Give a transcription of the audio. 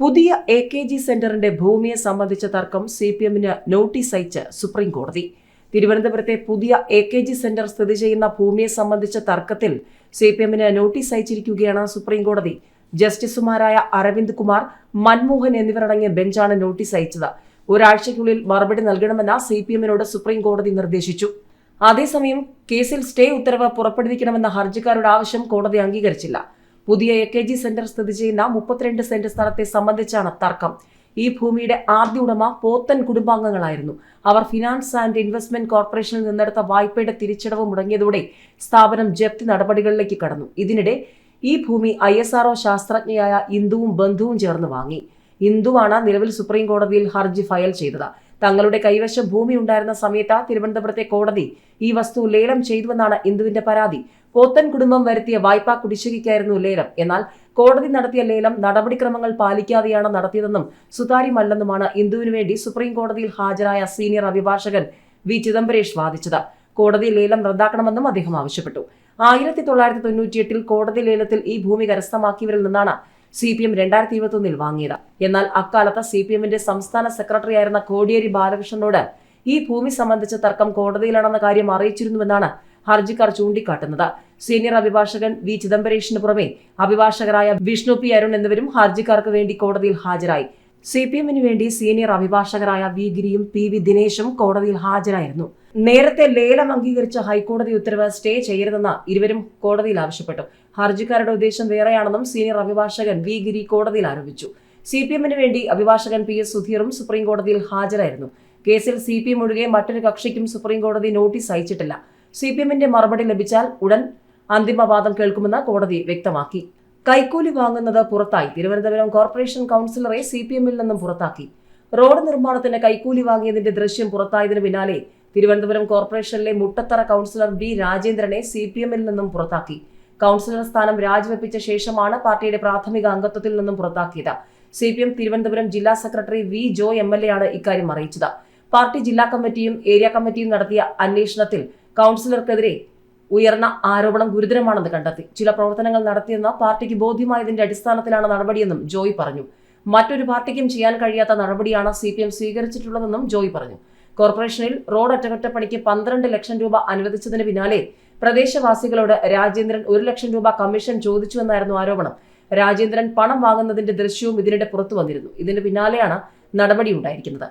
പുതിയ A K G സെന്ററിന്റെ ഭൂമിയെ സംബന്ധിച്ച തർക്കം സി പി എമ്മിന് നോട്ടീസ് അയച്ച് സുപ്രീം കോടതി തിരുവനന്തപുരത്തെ പുതിയ എ കെ ജി സെന്റർ സ്ഥിതി ചെയ്യുന്ന ഭൂമിയെ സംബന്ധിച്ച തർക്കത്തിൽ സി പി എമ്മിന് നോട്ടീസ് അയച്ചിരിക്കുകയാണ് സുപ്രീം കോടതി ജസ്റ്റിസുമാരായ അരവിന്ദ് കുമാർ മൻമോഹൻ എന്നിവരടങ്ങിയ ബെഞ്ചാണ് നോട്ടീസ് അയച്ചത്. ഒരാഴ്ചയ്ക്കുള്ളിൽ മറുപടി നൽകണമെന്ന് സി പി എമ്മിനോട് സുപ്രീം കോടതി നിർദ്ദേശിച്ചു. അതേസമയം കേസിൽ സ്റ്റേ ഉത്തരവ് പുറപ്പെടുവിക്കണമെന്ന ഹർജിക്കാരുടെ ആവശ്യം കോടതി അംഗീകരിച്ചില്ല. പുതിയ എ കെ ജി സെന്റർ സ്ഥിതി ചെയ്യുന്ന മുപ്പത്തിരണ്ട് സെന്റ് സ്ഥലത്തെ സംബന്ധിച്ചാണ് തർക്കം. ഈ ഭൂമിയുടെ ആദ്യ ഉടമ പോത്തൻ കുടുംബാംഗങ്ങളായിരുന്നു. അവർ ഫിനാൻസ് ആൻഡ് ഇൻവെസ്റ്റ്മെന്റ് കോർപ്പറേഷനിൽ നിന്നെടുത്ത വായ്പയുടെ തിരിച്ചടവ് മുടങ്ങിയതോടെ സ്ഥാപനം ജപ്തി നടപടികളിലേക്ക് കടന്നു. ഇതിനിടെ ഈ ഭൂമി ഐ എസ് ആർഒ ശാസ്ത്രജ്ഞയായ ഇന്ദുവും ബന്ധുവും ചേർന്ന് വാങ്ങി. ഇന്ദുവാണ് നിലവിൽ സുപ്രീം കോടതിയിൽ ഹർജി ഫയൽ ചെയ്തത്. തങ്ങളുടെ കൈവശം ഭൂമി ഉണ്ടായിരുന്ന സമയത്ത് തിരുവനന്തപുരത്തെ കോടതി ഈ വസ്തു ലേലം ചെയ്തുവെന്നാണ് ഇന്ദുവിന്റെ പരാതി. കോത്തൻ കുടുംബം വരുത്തിയ വായ്പാ കുടിശ്ശികയ്ക്കായിരുന്നു ലേലം. എന്നാൽ കോടതി നടത്തിയ ലേലം നടപടിക്രമങ്ങൾ പാലിക്കാതെയാണ് നടത്തിയതെന്നും സുതാര്യമല്ലെന്നുമാണ് ഇന്ദുവിനു വേണ്ടി സുപ്രീം കോടതിയിൽ ഹാജരായ സീനിയർ അഭിഭാഷകൻ വി. ചിദംബരേഷ് വാദിച്ചത്. കോടതി ലേലം റദ്ദാക്കണമെന്നും അദ്ദേഹം ആവശ്യപ്പെട്ടു. ആയിരത്തി തൊള്ളായിരത്തി തൊണ്ണൂറ്റിയെട്ടിൽ കോടതി ലേലത്തിൽ ഈ ഭൂമി കരസ്ഥമാക്കിയവരിൽ നിന്നാണ് സി പി എം രണ്ടായിരത്തി ഇരുപത്തൊന്നിൽ വാങ്ങിയത്. എന്നാൽ അക്കാലത്ത് സി പി എമ്മിന്റെ സംസ്ഥാന സെക്രട്ടറി ആയിരുന്ന കോടിയേരി ബാലകൃഷ്ണനോട് ഈ ഭൂമി സംബന്ധിച്ച തർക്കം കോടതിയിലാണെന്ന കാര്യം അറിയിച്ചിരുന്നുവെന്നാണ് ഹർജിക്കാർ ചൂണ്ടിക്കാട്ടുന്നത്. സീനിയർ അഭിഭാഷകൻ വി ചിദംബരേഷിന് പുറമെ അഭിഭാഷകരായ വിഷ്ണു പി അരുൺ എന്നിവരും ഹർജിക്കാർക്ക് വേണ്ടി കോടതിയിൽ ഹാജരായി. സി പി എമ്മിന് വേണ്ടി സീനിയർ അഭിഭാഷകരായ വി ഗിരിയും പി വി ദിനേശും കോടതിയിൽ ഹാജരായിരുന്നു. നേരത്തെ ലേലം അംഗീകരിച്ച ഹൈക്കോടതി ഉത്തരവ് സ്റ്റേ ചെയ്യരുതെന്ന് ഇരുവരും കോടതിയിൽ ആവശ്യപ്പെട്ടു. ഹർജിക്കാരുടെ ഉദ്ദേശം വേറെയാണെന്നും സീനിയർ അഭിഭാഷകൻ വി ഗിരി കോടതിയിൽ ആരോപിച്ചു. സി പി എമ്മിന് വേണ്ടി അഭിഭാഷകൻ പി എസ് സുധീറും സുപ്രീം കോടതിയിൽ ഹാജരായിരുന്നു. കേസിൽ സി പി എം ഒഴികെ മറ്റൊരു കക്ഷിക്കും സുപ്രീം കോടതി നോട്ടീസ് അയച്ചിട്ടില്ല. സി പി എമ്മിന്റെ മറുപടി ലഭിച്ചാൽ ഉടൻ അന്തിമവാദം കേൾക്കുമെന്ന് കോടതി വ്യക്തമാക്കി. കൈക്കൂലി വാങ്ങുന്നത് പുറത്തായി. തിരുവനന്തപുരം കോർപ്പറേഷൻ കൗൺസിലറെ സി പി എമ്മിൽ നിന്നും പുറത്താക്കി. റോഡ് നിർമ്മാണത്തിന് കൈക്കൂലി വാങ്ങിയതിന്റെ ദൃശ്യം പുറത്തായതിനു പിന്നാലെ തിരുവനന്തപുരം കോർപ്പറേഷനിലെ മുട്ടത്തറ കൗൺസിലർ ബി രാജേന്ദ്രനെ സി പി എമ്മിൽ നിന്നും പുറത്താക്കി. കൗൺസിലർ സ്ഥാനം രാജിവെപ്പിച്ച ശേഷമാണ് പാർട്ടിയുടെ പ്രാഥമിക അംഗത്വത്തിൽ നിന്നും പുറത്താക്കിയത്. സി പി എം തിരുവനന്തപുരം ജില്ലാ secretary V Joy M L A ആണ് ഇക്കാര്യം അറിയിച്ചത്. പാർട്ടി ജില്ലാ കമ്മിറ്റിയും ഏരിയ കമ്മിറ്റിയും നടത്തിയ അന്വേഷണത്തിൽ കൗൺസിലർക്കെതിരെ ഉയർന്ന ആരോപണം ഗുരുതരമാണെന്ന് കണ്ടെത്തി. ചില പ്രവർത്തനങ്ങൾ നടത്തിയെന്ന പാർട്ടിക്ക് ബോധ്യമായതിന്റെ അടിസ്ഥാനത്തിലാണ് നടപടിയെന്നും ജോയ് പറഞ്ഞു. മറ്റൊരു പാർട്ടിക്കും ചെയ്യാൻ കഴിയാത്ത നടപടിയാണ് സി പി എം സ്വീകരിച്ചിട്ടുള്ളതെന്നും ജോയ് പറഞ്ഞു. കോർപ്പറേഷനിൽ റോഡ് അറ്റകുറ്റപ്പണിക്ക് പന്ത്രണ്ട് ലക്ഷം രൂപ അനുവദിച്ചതിന് പിന്നാലെ പ്രദേശവാസികളോട് രാജേന്ദ്രൻ ഒരു ലക്ഷം രൂപ കമ്മീഷൻ ചോദിച്ചുവെന്നായിരുന്നു ആരോപണം. രാജേന്ദ്രൻ പണം വാങ്ങുന്നതിന്റെ ദൃശ്യവും ഇതിനിടെ പുറത്തു വന്നിരുന്നു ഇതിന് പിന്നാലെയാണ് നടപടി ഉണ്ടായിരിക്കുന്നത്.